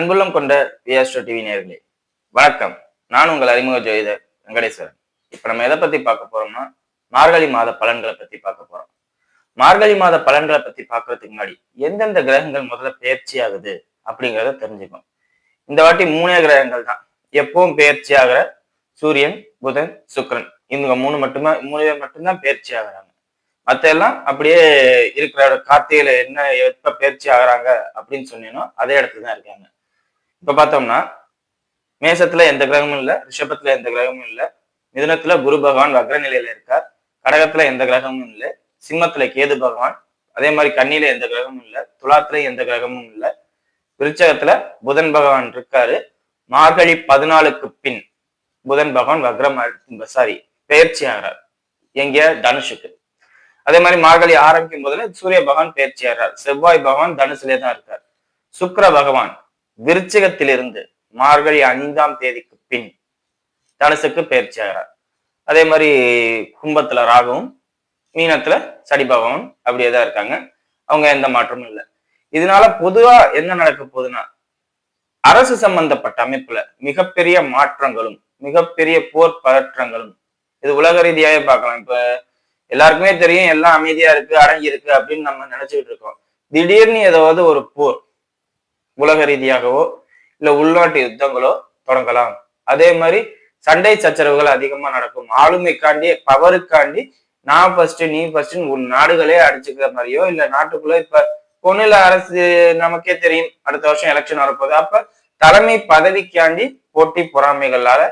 அன்புள்ளம் கொண்ட வியாஸ்ட்ரோ டிவி நேர்களே வணக்கம். நான் உங்கள் அறிமுக ஜோதிடர் வெங்கடேஸ்வரன். இப்ப நம்ம எதை பத்தி பார்க்க போறோம்னா மார்கழி மாத பலன்களை பத்தி பார்க்க போறோம். மார்கழி மாத பலன்களை பத்தி பார்க்கறதுக்கு முன்னாடி எந்தெந்த கிரகங்கள் முதல்ல பயிற்சி ஆகுது அப்படிங்கிறத தெரிஞ்சுக்கணும். இந்த வாட்டி மூணே கிரகங்கள் தான். எப்பவும் பயிற்சி ஆகிற சூரியன் புதன் சுக்கிரன். இவங்க மூணு மட்டுமே மூணு பேர் மட்டும்தான் பயிற்சி ஆகுறாங்க. மத்த எல்லாம் அப்படியே இருக்கிற கார்த்திகையில என்ன எப்ப பயிற்சி ஆகுறாங்க அப்படின்னு சொன்னீங்கன்னா அதே இடத்துல தான் இருக்காங்க. இப்ப பார்த்தோம்னா மேசத்துல எந்த கிரகமும் இல்ல ரிஷபத்துல எந்த கிரகமும் இல்ல. மிதுனத்துல குரு பகவான் வக்ர நிலையில இருக்கார். கடகத்துல எந்த கிரகமும் இல்லை. சிம்மத்துல கேது பகவான். அதே மாதிரி கண்ணில எந்த கிரகமும் இல்லை. துலாத்துல எந்த கிரகமும் இல்லை. விருச்சகத்துல புதன் பகவான் இருக்காரு. மார்கழி பதினாலுக்கு பின் புதன் பகவான் வக்ரம் சாரி பயிற்சி ஆகிறார். எங்க தனுஷுக்கு. அதே மாதிரி மார்கழி ஆரம்பிக்கும் போதுல சூரிய பகவான் பயிற்சி ஆகிறார். செவ்வாய் பகவான் தனுசுலே தான் இருக்கார். சுக்கிர பகவான் விருச்சிகத்திலிருந்து மார்கழி ஐந்தாம் தேதிக்கு பின் தனுசுக்கு பயிற்சி ஆகிறார் அதே மாதிரி கும்பத்துல ராகவும் மீனத்துல சடி பகவான் அப்படியே தான் இருக்காங்க. அவங்க எந்த மாற்றமும் இல்லை. இதனால பொதுவா என்ன நடக்க போகுதுன்னா அரசு சம்பந்தப்பட்ட அமைப்புல மிகப்பெரிய மாற்றங்களும் மிகப்பெரிய போர் பதற்றங்களும் இது உலக ரீதியாவே பார்க்கலாம். இப்ப எல்லாருக்குமே தெரியும் எல்லாம் அமைதியா இருக்கு அடங்கி இருக்கு அப்படின்னு நம்ம நினைச்சுக்கிட்டு இருக்கோம். திடீர்னு ஏதாவது ஒரு போர் உலக ரீதியாகவோ இல்ல உள்நாட்டு யுத்தங்களோ தொடங்கலாம். அதே மாதிரி சண்டை சச்சரவுகள் அதிகமா நடக்கும். ஆளுமைக்காண்டி பவருக்காண்டி நான் ஃபர்ஸ்ட் நீ ஃபர்ஸ்ட்னு உன் நாடுகளே அடிச்சுக்கிற மாதிரியோ இல்ல நாட்டுக்குள்ள இப்ப பொண்ணுல அரசு நமக்கே தெரியும். அடுத்த வருஷம் எலெக்ஷன் வரப்போகுது. அப்ப தலைமை பதவிக்காண்டி போட்டி பொறாமைகளால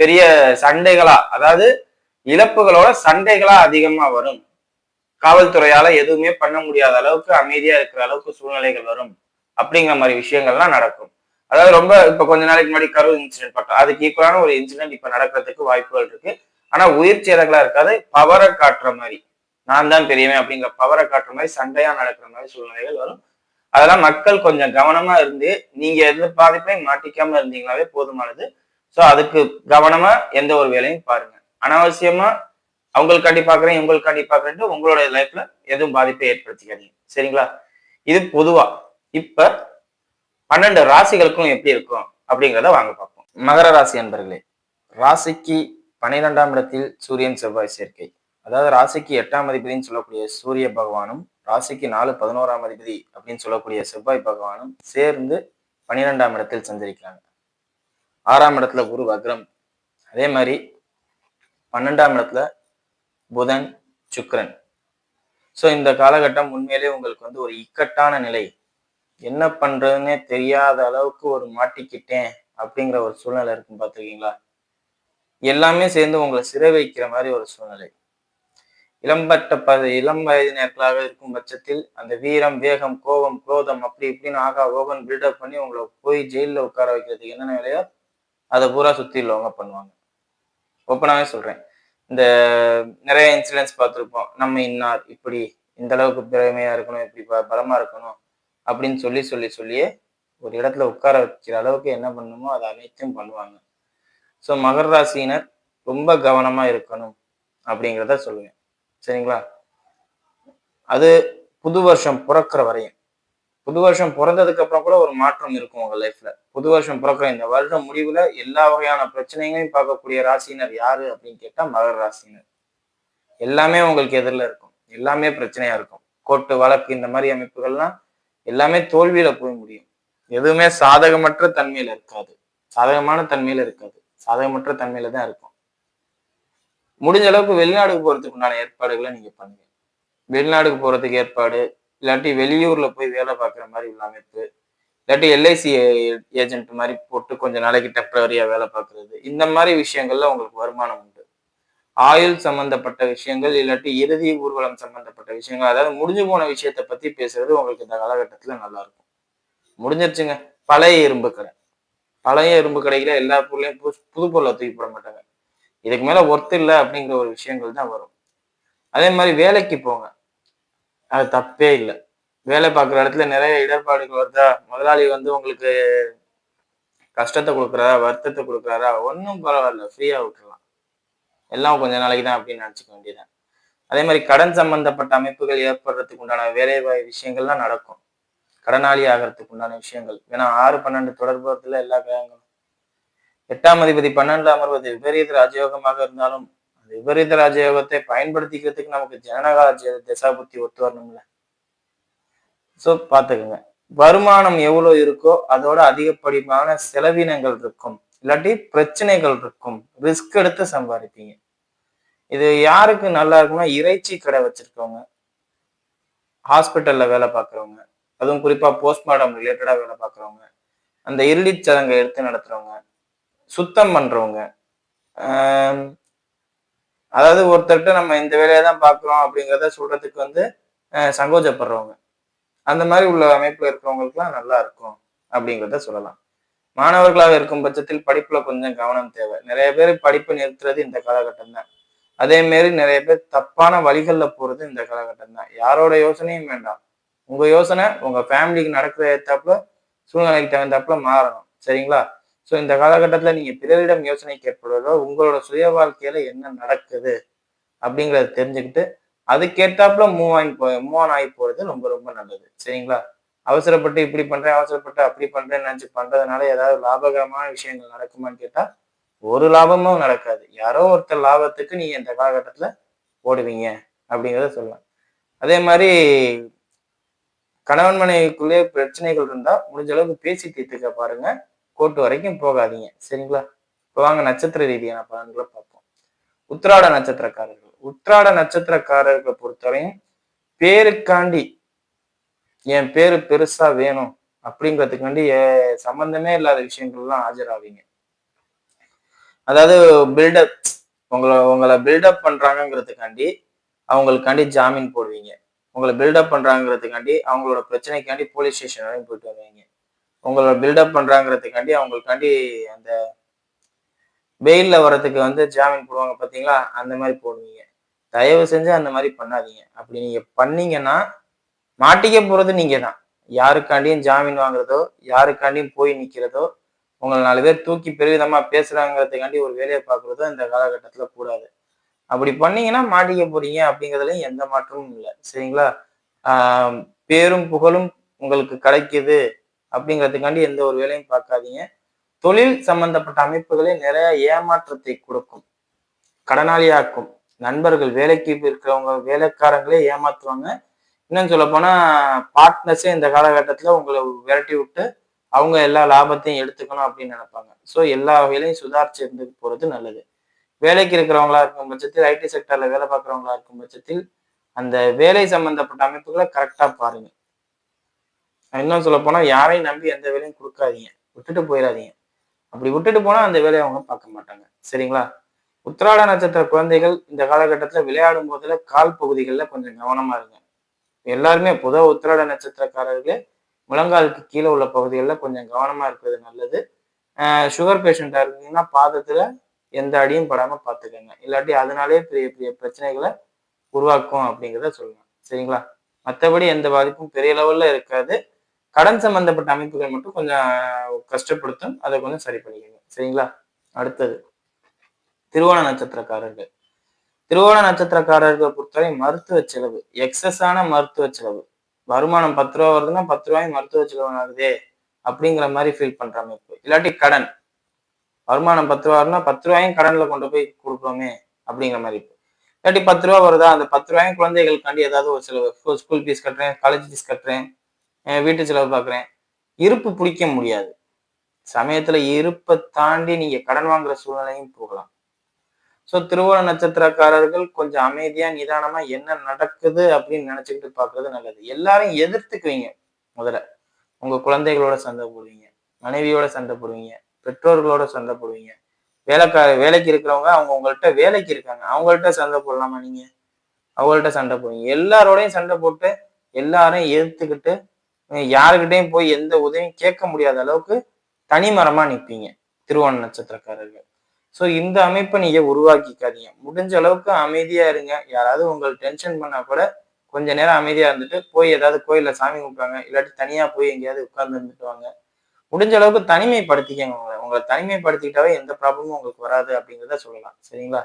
பெரிய சண்டைகளா அதாவது இழப்புகளோட சண்டைகளா அதிகமா வரும். காவல்துறையால எதுவுமே பண்ண முடியாத அளவுக்கு அமைதியா இருக்கிற அளவுக்கு சூழ்நிலைகள் வரும். அப்படிங்கிற மாதிரி விஷயங்கள்லாம் நடக்கும். அதாவது ரொம்ப இப்ப கொஞ்ச நாளைக்கு முன்னாடி கரூர் இன்சிடென்ட் பார்த்தோம். அதுக்கு ஈக்குவலான ஒரு இன்சிடென்ட் இப்ப நடக்கிறதுக்கு வாய்ப்புகள் இருக்கு. ஆனா உயிர் சேதங்களா இருக்காது பவரை காட்டுற மாதிரி. நான் தான் பெரியவன் அப்படிங்கிற பவரை காட்டுற மாதிரி சண்டையா நடக்கிற மாதிரி சூழ்நிலைகள் வரும். அதெல்லாம் மக்கள் கொஞ்சம் கவனமா இருந்து நீங்க எந்த பாதிப்பையும் மாட்டிக்காம இருந்தீங்களாவே போதுமானது. ஸோ அதுக்கு கவனமா எந்த ஒரு வேலையும் பாருங்க. அனாவசியமா அவங்களுக்காண்டி பாக்குறேன் இவங்களுக்காண்டி பாக்குறேன்ட்டு உங்களோட லைஃப்ல எதுவும் பாதிப்பை ஏற்படுத்திக்காதீங்க. சரிங்களா? இது பொதுவா. இப்ப பன்னெண்டு ராசிகளுக்கும் எப்படி இருக்கும் அப்படிங்கிறத வாங்க பார்ப்போம். மகர ராசி அன்பர்களே ராசிக்கு பன்னிரெண்டாம் இடத்தில் சூரியன் செவ்வாய் சேர்க்கை. அதாவது ராசிக்கு எட்டாம் அதிபதினு சொல்லக்கூடிய சூரிய பகவானும் ராசிக்கு நாலு பதினோராம் அதிபதி அப்படின்னு சொல்லக்கூடிய செவ்வாய் பகவானும் சேர்ந்து பன்னிரெண்டாம் இடத்தில் சஞ்சரிக்கிறாங்க. ஆறாம் இடத்துல குரு வக்ரம். அதே மாதிரி பன்னெண்டாம் இடத்துல புதன் சுக்கரன். ஸோ இந்த காலகட்டம் உண்மையிலே உங்களுக்கு வந்து ஒரு இக்கட்டான நிலை. என்ன பண்றதுன்னே தெரியாத அளவுக்கு ஒரு மாட்டிக்கிட்டேன் அப்படிங்கிற ஒரு சூழ்நிலை இருக்கும் பார்த்துருக்கீங்களா? எல்லாமே சேர்ந்து உங்களை சிறை வைக்கிற மாதிரி ஒரு சூழ்நிலை. இளம்பட்ட ப இளம் வயது இருக்கும் பட்சத்தில் அந்த வீரம் வேகம் கோபம் குரோதம் அப்படி இப்படின்னு ஆகா ஓகன் பில்டப் பண்ணி உங்களை போய் ஜெயிலில் உட்கார வைக்கிறதுக்கு என்னென்ன வேலையோ அதை பூரா சுற்றி உள்ளவங்க பண்ணுவாங்க. ஓப்பனாகவே சொல்கிறேன் இந்த நிறைய இன்சிடென்ட்ஸ் பார்த்துருப்போம். நம்ம இன்னார் இப்படி இந்த அளவுக்கு பிறமையாக இருக்கணும் இப்படி ப பலமாக இருக்கணும் அப்படின்னு சொல்லி சொல்லி சொல்லியே ஒரு இடத்துல உட்கார வைக்கிற அளவுக்கு என்ன பண்ணணுமோ அதை அனைத்தும் பண்ணுவாங்க. ஸோ மகர ராசியினர் ரொம்ப கவனமா இருக்கணும் அப்படிங்கிறத சொல்லுவேன். சரிங்களா? அது புது வருஷம் பிறக்கிற வரையும். புது வருஷம் பிறந்ததுக்கு அப்புறம் கூட ஒரு மாற்றம் இருக்கும் உங்க லைஃப்ல புது வருஷம் பிறக்கிற இந்த வருடம் முடிவுல எல்லா வகையான பிரச்சனைகளையும் பார்க்கக்கூடிய ராசினர் யாரு அப்படின்னு கேட்டா மகர ராசினர் எல்லாமே உங்களுக்கு எதிரில் இருக்கும். எல்லாமே பிரச்சனையா இருக்கும். கோர்ட்டு வழக்கு இந்த மாதிரி அமைப்புகள்லாம் எல்லாமே தோல்வியில போய் முடியும். எதுவுமே சாதகமற்ற தன்மையில இருக்காது. சாதகமான தன்மையில இருக்காது. சாதகமற்ற தன்மையில தான் இருக்கும். முடிஞ்ச அளவுக்கு வெளிநாடுக்கு போறதுக்கு உண்டான ஏற்பாடுகளை நீங்க பண்ணுங்க. வெளிநாடுக்கு போறதுக்கு ஏற்பாடு இல்லாட்டி வெளியூர்ல போய் வேலை பார்க்குற மாதிரி உள்ள அமைப்பு இல்லாட்டி எல்ஐசி ஏஜென்ட் மாதிரி போட்டு கொஞ்ச நாளைக்கு டெம்பரரியா வேலை பார்க்கறது இந்த மாதிரி விஷயங்கள்ல உங்களுக்கு வருமானம் உண்டு. ஆயுள் சம்பந்தப்பட்ட விஷயங்கள் இல்லாட்டி இறுதி ஊர்வலம் சம்பந்தப்பட்ட விஷயங்கள். அதாவது முடிஞ்சு போன விஷயத்த பத்தி பேசுறது உங்களுக்கு இந்த காலகட்டத்துல நல்லா இருக்கும் முடிஞ்சிருச்சுங்க. பழைய இரும்பு கடை. பழைய இரும்பு கடையில எல்லா பொருளையும் புது புது பொருளை தூக்கி போட மாட்டாங்க. இதுக்கு மேல ஒர்த் இல்லை அப்படிங்கிற ஒரு விஷயங்கள் தான் வரும். அதே மாதிரி வேலைக்கு போங்க. அது தப்பே இல்லை. வேலை பார்க்குற இடத்துல நிறைய இடர்பாடுகள் வருதா? முதலாளி வந்து உங்களுக்கு கஷ்டத்தை கொடுக்குறாரா? வருத்தத்தை கொடுக்குறாரா? ஒன்றும் பரவாயில்ல. ஃப்ரீயா விட்டுறலாம். எல்லாம் கொஞ்ச நாளைக்கு தான் அப்படின்னு நினச்சிக்க வேண்டியதான் அதே மாதிரி கடன் சம்பந்தப்பட்ட அமைப்புகள் ஏற்படுறதுக்கு உண்டான வேலைவாய் விஷயங்கள்லாம் நடக்கும். கடனாளி ஆகிறதுக்கு உண்டான விஷயங்கள். ஏன்னா ஆறு பன்னெண்டு தொடர்புல எல்லா கிரகங்களும் எட்டாம் அதிபதி பன்னெண்டு அமர்வது விபரீத ராஜயோகமாக இருந்தாலும் அந்த விபரீத ராஜயோகத்தை பயன்படுத்திக்கிறதுக்கு நமக்கு ஜனனகால திசா திசாபுத்தி ஒத்து வரணும்ல. சோ பார்த்துக்கோங்க. வருமானம் எவ்வளவு இருக்கோ அதோட அதிகப்படியான செலவினங்கள் இருக்கும். இல்லாட்டி பிரச்சனைகள் இருக்கும். ரிஸ்க் எடுத்து சம்பாதிப்பீங்க. இது யாருக்கு நல்லா இருக்கும்னா இறைச்சி கடை வச்சிருக்கவங்க. ஹாஸ்பிட்டல்ல வேலை பார்க்குறவங்க. அதுவும் குறிப்பா போஸ்ட்மார்டம் ரிலேட்டடா வேலை பார்க்குறவங்க. அந்த இறுதிச் சடங்கை எடுத்து நடத்துறவங்க. சுத்தம் பண்றவங்க. அதாவது ஒருத்தர்கிட்ட நம்ம இந்த வேலையை தான் பார்க்குறோம் அப்படிங்கிறத சொல்றதுக்கு வந்து சங்கோஜப்படுறவங்க. அந்த மாதிரி உள்ள அமைப்புல இருக்கிறவங்களுக்குலாம் நல்லா இருக்கும் அப்படிங்கிறத சொல்லலாம். மாணவர்களாக இருக்கும் பட்சத்தில் படிப்புல கொஞ்சம் கவனம் தேவை. நிறைய பேர் படிப்பை நிறுத்துறது இந்த காலகட்டம் தான். அதே மாரி நிறைய பேர் தப்பான வழிகள்ல போறது இந்த காலகட்டம் தான். யாரோட யோசனையும் வேண்டாம். உங்க யோசனை உங்க ஃபேமிலிக்கு நடக்கிற ஏத்தாப்புல சூழ்நிலைக்கு தகுந்தாப்புல மாறணும். சரிங்களா? ஸோ இந்த காலகட்டத்துல நீங்க பிறரிடம் யோசனை கேட்பதோ உங்களோட சுய வாழ்க்கையில என்ன நடக்குது அப்படிங்கிறத தெரிஞ்சுக்கிட்டு அதுக்கேற்றாப்புல மூவ் ஆகி போ மூவ் ஆன் ஆகி போறது ரொம்ப ரொம்ப நல்லது. சரிங்களா? அவசரப்பட்டு இப்படி பண்றேன் அவசரப்பட்டு அப்படி பண்றேன்னு நினைச்சு பண்றதுனால ஏதாவது லாபகரமான விஷயங்கள் நடக்குமான்னு கேட்டா ஒரு லாபமும் நடக்காது. யாரோ ஒருத்தர் லாபத்துக்கு நீங்க இந்த காலகட்டத்துல ஓடுவீங்க அப்படிங்கிறத சொல்லலாம். அதே மாதிரி கணவன் மனைவிக்குள்ளே பிரச்சனைகள் இருந்தா முடிஞ்ச அளவுக்கு பேசி தீர்த்துக்க பாருங்க. கோட்டு வரைக்கும் போகாதீங்க. சரிங்களா? இப்போ வாங்க நட்சத்திர ரீதியான பலன்களை பார்ப்போம். உத்திராட நட்சத்திரக்காரர்கள். உத்திராட நட்சத்திரக்காரர்களை பொறுத்தவரையும் பேருக்காண்டி என் பேரு பெருசா வேணும் அப்படிங்கிறதுக்காண்டி ஏ- சம்பந்தமே இல்லாத விஷயங்கள்லாம் ஆஜராவீங்க. அதாவது பில்டப் உங்களை உங்களை பில்டப் பண்றாங்கங்கிறதுக்காண்டி அவங்களுக்காண்டி ஜாமீன் போடுவீங்க. உங்களை பில்டப் பண்றாங்கிறதுக்காண்டி அவங்களோட பிரச்சனைக்காண்டி போலீஸ் ஸ்டேஷன் வரைக்கும் போயிட்டு வருவீங்க. உங்களை பில்டப் பண்றாங்கிறதுக்காண்டி அவங்களுக்காண்டி அந்த வெயிலில் வர்றதுக்கு வந்து ஜாமீன் போடுவாங்க பார்த்தீங்களா அந்த மாதிரி போடுவீங்க. தயவு செஞ்சு அந்த மாதிரி பண்ணாதீங்க. அப்படி நீங்க பண்ணீங்கன்னா மாட்டிக்க போறது நீங்க தான் யாருக்காண்டியும் ஜாமீன் வாங்குறதோ யாருக்காண்டியும் போய் நிக்கிறதோ உங்களை நாலு பேர் தூக்கி பெருவிதமா பேசுறாங்கிறதுக்காண்டி ஒரு வேலையை பார்க்கறதோ இந்த காலகட்டத்துல கூடாது. அப்படி பண்ணீங்கன்னா மாட்டிக்க போறீங்க அப்படிங்கிறதுலயும் எந்த மாற்றமும் இல்லை. சரிங்களா? ஆஹ் பேரும் புகழும் உங்களுக்கு கிடைக்குது அப்படிங்கிறதுக்காண்டி எந்த ஒரு வேலையும் பார்க்காதீங்க. தொழில் சம்பந்தப்பட்ட அமைப்புகளே நிறைய ஏமாற்றத்தை கொடுக்கும். கடனாளியாக்கும். நண்பர்கள் வேலைக்கு இருக்கிறவங்க வேலைக்காரங்களே ஏமாத்துவாங்க. இன்னும் சொல்ல போனா பார்ட்னர்ஸே இந்த காலகட்டத்துல உங்களை விரட்டி விட்டு அவங்க எல்லா லாபத்தையும் எடுத்துக்கணும் அப்படின்னு நினைப்பாங்க. ஸோ எல்லா வகையிலையும் சுதாரிச்சு இருந்து போறது நல்லது. வேலைக்கு இருக்கிறவங்களா இருக்கும் பட்சத்தில் ஐடி செக்டர்ல வேலை பார்க்குறவங்களா இருக்கும் பட்சத்தில் அந்த வேலை சம்பந்தப்பட்ட அமைப்புகளை கரெக்டா பாருங்க. இன்னும் சொல்ல போனால் யாரையும் நம்பி எந்த வேலையும் கொடுக்காதீங்க. விட்டுட்டு போயிடாதீங்க. அப்படி விட்டுட்டு போனா அந்த வேலையை அவங்க பார்க்க மாட்டாங்க. சரிங்களா? உத்திராட நட்சத்திர குழந்தைகள் இந்த காலகட்டத்துல விளையாடும் போதுல கால் பகுதிகளில் கொஞ்சம் கவனமா இருங்க. எல்லாருமே புத உத்திராட நட்சத்திரக்காரர்களே முழங்காலுக்கு கீழே உள்ள பகுதிகளில் கொஞ்சம் கவனமாக இருக்கிறது நல்லது. சுகர் பேஷண்ட்டாக இருக்கீங்கன்னா பாதத்தில் எந்த அடியும் படாமல் பார்த்துக்கோங்க இல்லாட்டி அதனாலே பெரிய பெரிய பிரச்சனைகளை உருவாக்கும் அப்படிங்கிறத சொல்லலாம். சரிங்களா? மற்றபடி எந்த பாதிப்பும் பெரிய லெவலில் இருக்காது. கடன் சம்பந்தப்பட்ட அமைப்புகள் மட்டும் கொஞ்சம் கஷ்டப்படுத்தும். அதை கொஞ்சம் சரி பண்ணிக்கோங்க. சரிங்களா? அடுத்தது. திருவோண நட்சத்திரக்காரர்கள். திருவோண நட்சத்திரக்காரர்களை பொறுத்தவரை மருத்துவ செலவு எக்ஸஸான மருத்துவ செலவு. வருமானம் பத்து ரூபா வருதுன்னா பத்து ரூபாய் மருத்துவ செலவு ஆகுதே அப்படிங்கிற மாதிரி ஃபீல் பண்ற அமைப்பு. இல்லாட்டி கடன். வருமானம் பத்து ரூபா வருதுன்னா பத்து ரூபாயும் கடன்ல கொண்டு போய் கொடுக்குறோமே அப்படிங்கிற மாதிரி இருக்கு. இல்லாட்டி பத்து ரூபா வருதா அந்த பத்து ரூபாயும் குழந்தைகளுக்காண்டி ஏதாவது ஒரு செலவு. ஸ்கூல் ஃபீஸ் கட்டுறேன் காலேஜ் ஃபீஸ் கட்டுறேன் வீட்டு செலவு பார்க்குறேன் இருப்பு பிடிக்க முடியாது. சமயத்துல இருப்பை தாண்டி நீங்க கடன் வாங்குற சூழ்நிலையும் போகலாம். ஸோ திருவோண நட்சத்திரக்காரர்கள் கொஞ்சம் அமைதியா நிதானமா என்ன நடக்குது அப்படின்னு நினைச்சுக்கிட்டு பாக்குறது நல்லது. எல்லாரையும் எதிர்த்துக்குவீங்க முதல்ல. உங்க குழந்தைகளோட சண்டை போடுவீங்க மனைவியோட சண்டை போடுவீங்க பெற்றோர்களோட சண்டை போடுவீங்க. வேலைக்கார வேலைக்கு இருக்கிறவங்க அவங்க உங்கள்கிட்ட வேலைக்கு இருக்காங்க. அவங்கள்ட்ட சண்டை போடலாமா நீங்க? அவங்கள்ட்ட சண்டை போடுவீங்க. எல்லாரோடையும் சண்டை போட்டு எல்லாரையும் எதிர்த்துக்கிட்டு யாருக்கிட்டையும் போய் எந்த உதவியும் கேட்க முடியாத அளவுக்கு தனிமரமா நிற்பீங்க திருவோண நட்சத்திரக்காரர்கள். ஸோ இந்த அமைப்பை நீங்க உருவாக்கிக்காதீங்க. முடிஞ்ச அளவுக்கு அமைதியா இருங்க. யாராவது உங்களை டென்ஷன் பண்ணா கூட கொஞ்ச நேரம் அமைதியா இருந்துட்டு போய் ஏதாவது கோயில்ல சாமி கும்பிட்டாங்க இல்லாட்டி தனியா போய் எங்கேயாவது உட்கார்ந்து இருந்துட்டு வாங்க. முடிஞ்ச அளவுக்கு தனிமைப்படுத்திக்கங்க உங்களை. உங்களை தனிமைப்படுத்திக்கிட்டாவே எந்த ப்ராப்ளமும் உங்களுக்கு வராது அப்படிங்கிறத சொல்லலாம். சரிங்களா?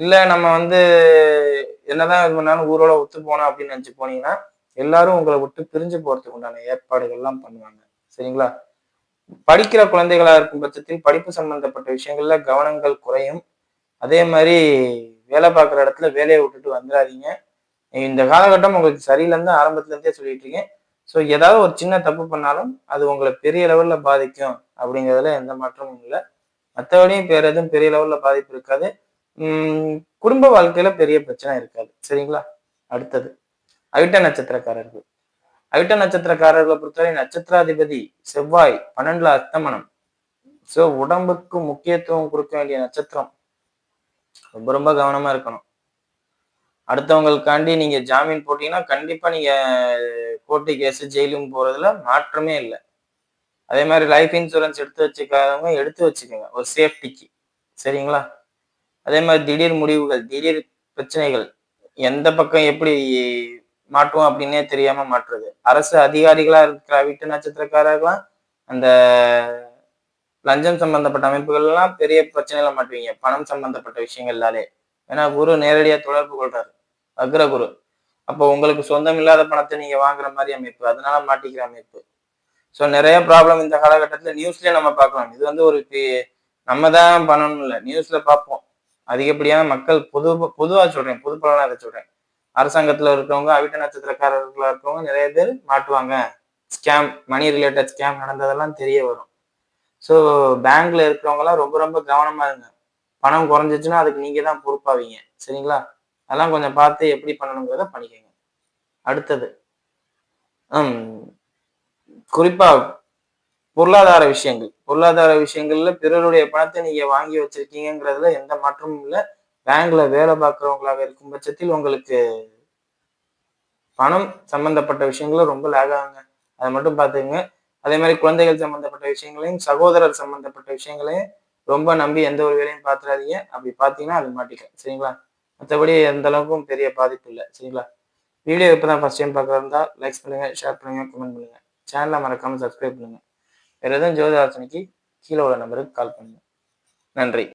இல்லை நம்ம வந்து என்னதான் இது பண்ணாலும் ஊரோட ஒத்து போனோம் அப்படின்னு நினச்சி போனீங்கன்னா எல்லாரும் உங்களை விட்டு பிரிஞ்சு போகிறதுக்கு உண்டான ஏற்பாடுகள்லாம் பண்ணுவாங்க. சரிங்களா? படிக்கிற குழந்தைகளா இருக்கும் பட்சத்தில் படிப்பு சம்பந்தப்பட்ட விஷயங்கள்ல கவனங்கள் குறையும். அதே மாதிரி வேலை பார்க்குற இடத்துல வேலையை விட்டுட்டு வந்துடாதீங்க இந்த காலகட்டம் உங்களுக்கு சரியில்லைன்னு ஆரம்பத்துல இருந்தே சொல்லிட்டு இருக்கேன். ஸோ ஏதாவது ஒரு சின்ன தப்பு பண்ணாலும் அது உங்களை பெரிய லெவல்ல பாதிக்கும் அப்படிங்கிறதுல எந்த மாற்றமும் இல்லை. மற்றபடியும் வேற எதுவும் பெரிய லெவல்ல பாதிப்பு இருக்காது. உம் குடும்ப வாழ்க்கையில பெரிய பிரச்சனை இருக்காது. சரிங்களா? அடுத்தது அவிட்ட நட்சத்திரக்காரர்கள். அவிட்ட நட்சத்திரக்காரர்களை பொறுத்தவரை நட்சத்திராதிபதி செவ்வாய் பன்னெண்டுல அஸ்தமனம். ஸோ உடம்புக்கு முக்கியத்துவம் கொடுக்க வேண்டிய நட்சத்திரம். ரொம்ப ரொம்ப கவனமா இருக்கணும். அடுத்தவங்களுக்காண்டி நீங்க ஜாமீன் போட்டீங்கன்னா கண்டிப்பா நீங்க கோர்ட்டு கேஸ் ஜெயிலும் போறதுல மாற்றமே இல்லை. அதே மாதிரி லைஃப் இன்சூரன்ஸ் எடுத்து வச்சுக்காதவங்க எடுத்து வச்சுக்கோங்க. ஒரு சேஃப்டிக்கு சரிங்களா? அதே மாதிரி திடீர் முடிவுகள் திடீர் பிரச்சனைகள் எந்த பக்கம் எப்படி மாட்டுவோம் அப்படின்னே தெரியாம மாற்றுறது அரசு அதிகாரிகளா இருக்கிற வீட்டு நட்சத்திரக்காரர்களாம் அந்த லஞ்சம் சம்பந்தப்பட்ட அமைப்புகள் எல்லாம் பெரிய பிரச்சனையில மாட்டுவீங்க. பணம் சம்பந்தப்பட்ட விஷயங்கள்லாலே ஏன்னா குரு நேரடியா தொடர்பு கொள்றாரு. அக்ர குரு அப்போ உங்களுக்கு சொந்தம் இல்லாத பணத்தை நீங்க வாங்குற மாதிரி அமைப்பு. அதனால மாட்டிக்கிற அமைப்பு. ஸோ நிறைய ப்ராப்ளம் இந்த காலகட்டத்தில் நியூஸ்லயே நம்ம பார்க்கலாம். இது வந்து ஒரு நம்ம தான் பண்ணணும் இல்லை நியூஸ்ல பார்ப்போம். அதிகப்படியான மக்கள் பொது பொதுவாக சொல்றேன். பொது பலனாக சொல்றேன். அரசாங்கத்தில் இருக்கிறவங்க அவிட்ட நட்சத்திரக்காரர்களாக இருக்கிறவங்க நிறைய பேர் மாட்டுவாங்க. ஸ்கேம் மணி ரிலேட்டட் ஸ்கேம் நடந்ததெல்லாம் தெரிய வரும். ஸோ பேங்க்ல இருக்கிறவங்கலாம் ரொம்ப ரொம்ப கவனமா இருங்க. பணம் குறைஞ்சிச்சுன்னா அதுக்கு நீங்க தான் பொறுப்பாவீங்க. சரிங்களா? அதெல்லாம் கொஞ்சம் பார்த்து எப்படி பண்ணணுங்கிறத பண்ணிக்கோங்க. அடுத்தது குறிப்பா பொருளாதார விஷயங்கள். பொருளாதார விஷயங்கள்ல பிறருடைய பணத்தை நீங்க வாங்கி வச்சிருக்கீங்கிறதுல எந்த மாற்றமும் இல்லை. பேங்க்ல வேலை பார்க்குறவங்களாக இருக்கும் பட்சத்தில் உங்களுக்கு பணம் சம்பந்தப்பட்ட விஷயங்களும் ரொம்ப லேக் ஆகுங்க. அதை மட்டும் பார்த்துங்க அதே மாதிரி குழந்தைகள் சம்பந்தப்பட்ட விஷயங்களையும் சகோதரர் சம்பந்தப்பட்ட விஷயங்களையும் ரொம்ப நம்பி எந்த ஒரு வேலையும் பார்த்துடாதீங்க அப்படி பார்த்தீங்கன்னா அது மாட்டிக்க சரிங்களா? மற்றபடி எந்த அளவுக்கும் பெரிய பாதிப்பு இல்லை. சரிங்களா? வீடியோ இப்போ தான் ஃபஸ்ட் டைம் பார்க்குறதா லைக்ஸ் பண்ணுங்க ஷேர் பண்ணுங்க கமெண்ட் பண்ணுங்க. சேனலை மறக்காமல் சப்ஸ்கிரைப் பண்ணுங்க. வேறு எதுவும் ஜோதி ஆலோசனைக்கு கீழே உள்ள நம்பருக்கு கால் பண்ணுங்க. நன்றி.